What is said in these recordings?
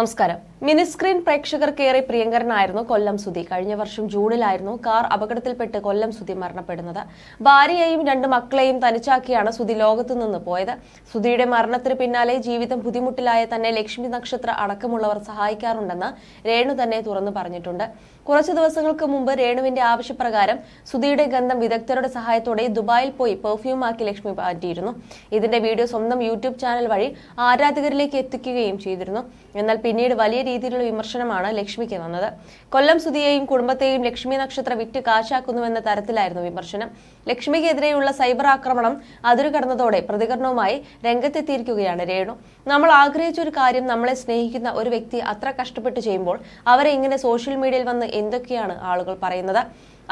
നമസ്കാരം. മിനിസ്ക്രീൻ പ്രേക്ഷകർക്കേറെ പ്രിയങ്കരനായിരുന്നു കൊല്ലം സുധി. കഴിഞ്ഞ വർഷം ജൂണിലായിരുന്നു കാർ അപകടത്തിൽപ്പെട്ട് കൊല്ലം സുധി മരണപ്പെടുന്നത്. ഭാര്യയെയും രണ്ട് മക്കളെയും തനിച്ചാക്കിയാണ് സുധി ലോകത്തു നിന്ന് പോയത്. സുധിയുടെ മരണത്തിന് പിന്നാലെ ജീവിതം ബുദ്ധിമുട്ടിലായ തന്നെ ലക്ഷ്മി നക്ഷത്ര അടക്കമുള്ളവർ സഹായിക്കാറുണ്ടെന്ന് രേണു തന്നെ തുറന്നു പറഞ്ഞിട്ടുണ്ട്. കുറച്ചു ദിവസങ്ങൾക്ക് മുമ്പ് രേണുവിന്റെ ആവശ്യപ്രകാരം സുധിയുടെ ഗന്ധം വിദഗ്ധരുടെ സഹായത്തോടെ ദുബായിൽ പോയി പെർഫ്യൂമാക്കി ലക്ഷ്മി മാറ്റിയിരുന്നു. ഇതിന്റെ വീഡിയോ സ്വന്തം യൂട്യൂബ് ചാനൽ വഴി ആരാധകരിലേക്ക് എത്തിക്കുകയും ചെയ്തിരുന്നു. എന്നാൽ പിന്നീട് വലിയ രീതിയിലുള്ള വിമർശനമാണ് ലക്ഷ്മിക്ക് വന്നത്. കൊല്ലം സുധിയെയും കുടുംബത്തെയും ലക്ഷ്മി നക്ഷത്ര വിറ്റ് കാശാക്കുന്നുവെന്ന തരത്തിലായിരുന്നു വിമർശനം. ലക്ഷ്മിക്കെതിരെയുള്ള സൈബർ ആക്രമണം അതിരുകടന്നതോടെ പ്രതികരണവുമായി രംഗത്തെത്തിയിരിക്കുകയാണ് രേണു. നമ്മൾ ആഗ്രഹിച്ച ഒരു കാര്യം നമ്മളെ സ്നേഹിക്കുന്ന ഒരു വ്യക്തി അത്ര കഷ്ടപ്പെട്ട് ചെയ്യുമ്പോൾ അവരെ ഇങ്ങനെ സോഷ്യൽ മീഡിയയിൽ വന്ന് എന്തൊക്കെയാണ് ആളുകൾ പറയുന്നത്?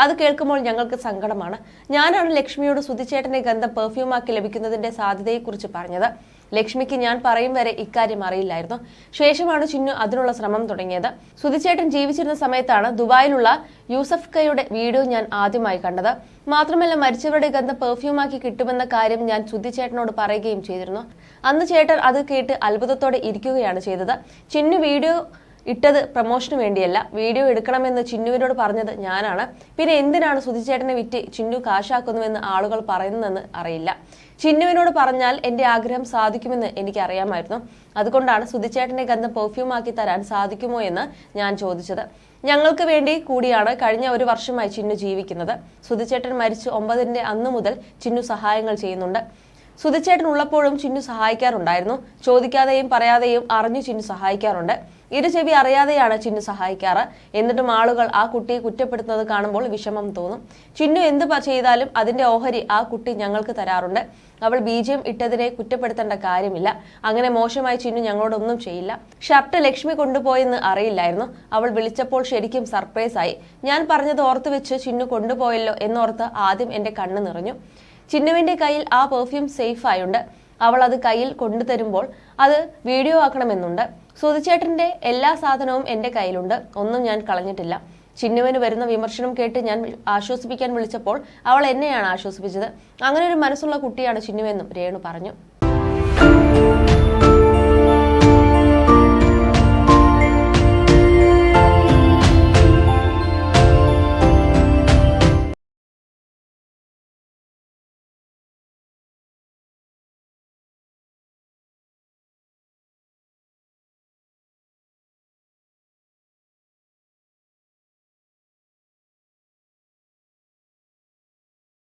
അത് കേൾക്കുമ്പോൾ ഞങ്ങൾക്ക് സങ്കടമാണ്. ഞാനാണ് ലക്ഷ്മിയോട് സുധിച്ചേട്ടന്റെ ഗന്ധം പെർഫ്യൂമാക്കി ലഭിക്കുന്നതിന്റെ സാധ്യതയെക്കുറിച്ച് പറഞ്ഞത്. ലക്ഷ്മിക്ക് ഞാൻ പറയും വരെ ഇക്കാര്യം അറിയില്ലായിരുന്നു. ശേഷമാണ് ചിന്നു അതിനുള്ള ശ്രമം തുടങ്ങിയത്. സുധിച്ചേട്ടൻ ജീവിച്ചിരുന്ന സമയത്താണ് ദുബായിലുള്ള യൂസഫ് കയുടെ വീഡിയോ ഞാൻ ആദ്യമായി കണ്ടത്. മാത്രമല്ല മരിച്ചവരുടെ ഗന്ധം പെർഫ്യൂമാക്കി കിട്ടുമെന്ന കാര്യം ഞാൻ സുധിച്ചേട്ടനോട് പറയുകയും ചെയ്തിരുന്നു. അന്ന് ചേട്ടൻ അത് കേട്ട് അത്ഭുതത്തോടെ ഇരിക്കുകയാണ് ചെയ്തത്. ചിന്നു വീഡിയോ ഇട്ടത് പ്രൊമോഷന് വേണ്ടിയല്ല. വീഡിയോ എടുക്കണമെന്ന് ചിന്നുവിനോട് പറഞ്ഞത് ഞാനാണ്. പിന്നെ എന്തിനാണ് സുധിച്ചേട്ടനെ വിറ്റ് ചിന്നു കാശാക്കുന്നുവെന്ന് ആളുകൾ പറയുന്നതെന്ന് അറിയില്ല. ചിന്നുവിനോട് പറഞ്ഞാൽ എന്റെ ആഗ്രഹം സാധിക്കുമെന്ന് എനിക്ക് അറിയാമായിരുന്നു അതുകൊണ്ടാണ് സുധിച്ചേട്ടന്റെ ഗന്ധം പെർഫ്യൂമാക്കി തരാൻ സാധിക്കുമോ എന്ന് ഞാൻ ചോദിച്ചത്. ഞങ്ങൾക്ക് വേണ്ടി കൂടിയാണ് കഴിഞ്ഞ ഒരു വർഷമായി ചിന്നു ജീവിക്കുന്നത്. സുധിച്ചേട്ടൻ മരിച്ച് ഒമ്പതിന്റെ അന്ന് മുതൽ ചിന്നു സഹായങ്ങൾ ചെയ്യുന്നുണ്ട്. സുധിച്ചേട്ടൻ ഉള്ളപ്പോഴും ചിന്നു സഹായിക്കാറുണ്ടായിരുന്നു. ചോദിക്കാതെയും പറയാതെയും അറിഞ്ഞു ചിന്നു സഹായിക്കാറുണ്ട്. ഇരു ചെവി അറിയാതെയാണ് ചിന്നു സഹായിക്കാറ്. എന്നിട്ടും ആളുകൾ ആ കുട്ടിയെ കുറ്റപ്പെടുത്തുന്നത് കാണുമ്പോൾ വിഷമം തോന്നും. ചിന്നു എന്ത് ചെയ്താലും അതിന്റെ ഓഹരി ആ കുട്ടി ഞങ്ങൾക്ക് തരാറുണ്ട്. അവൾ ബീജം ഇട്ടതിനെ കുറ്റപ്പെടുത്തേണ്ട കാര്യമില്ല. അങ്ങനെ മോശമായി ചിന്നു ഞങ്ങളോടൊന്നും ചെയ്യില്ല. ഷർട്ട് ലക്ഷ്മി കൊണ്ടുപോയെന്ന് അറിയില്ലായിരുന്നു. അവൾ വിളിച്ചപ്പോൾ ശരിക്കും സർപ്രൈസ് ആയി ഞാൻ പറഞ്ഞത് ഓർത്ത് വെച്ച് ചിന്നു കൊണ്ടുപോയല്ലോ എന്നോർത്ത് ആദ്യം എന്റെ കണ്ണ് നിറഞ്ഞു. ചിന്നുവിന്റെ കയ്യിൽ ആ പെർഫ്യൂം സേഫ് ആയുണ്ട്. അവൾ അത് കയ്യിൽ കൊണ്ടുതരുമ്പോൾ അത് വീഡിയോ ആക്കണമെന്നുണ്ട്. സുധിച്ചേട്ടന്റെ എല്ലാ സാധനവും എന്റെ കയ്യിലുണ്ട്. ഒന്നും ഞാൻ കളഞ്ഞിട്ടില്ല. ചിന്നുവിന് വരുന്ന വിമർശനം കേട്ട് ഞാൻ ആശ്വസിപ്പിക്കാൻ വിളിച്ചപ്പോൾ അവൾ എന്നെയാണ് ആശ്വസിപ്പിച്ചത്. അങ്ങനെ ഒരു മനസ്സുള്ള കുട്ടിയാണ് ചിന്നുവെന്നും രേണു പറഞ്ഞു.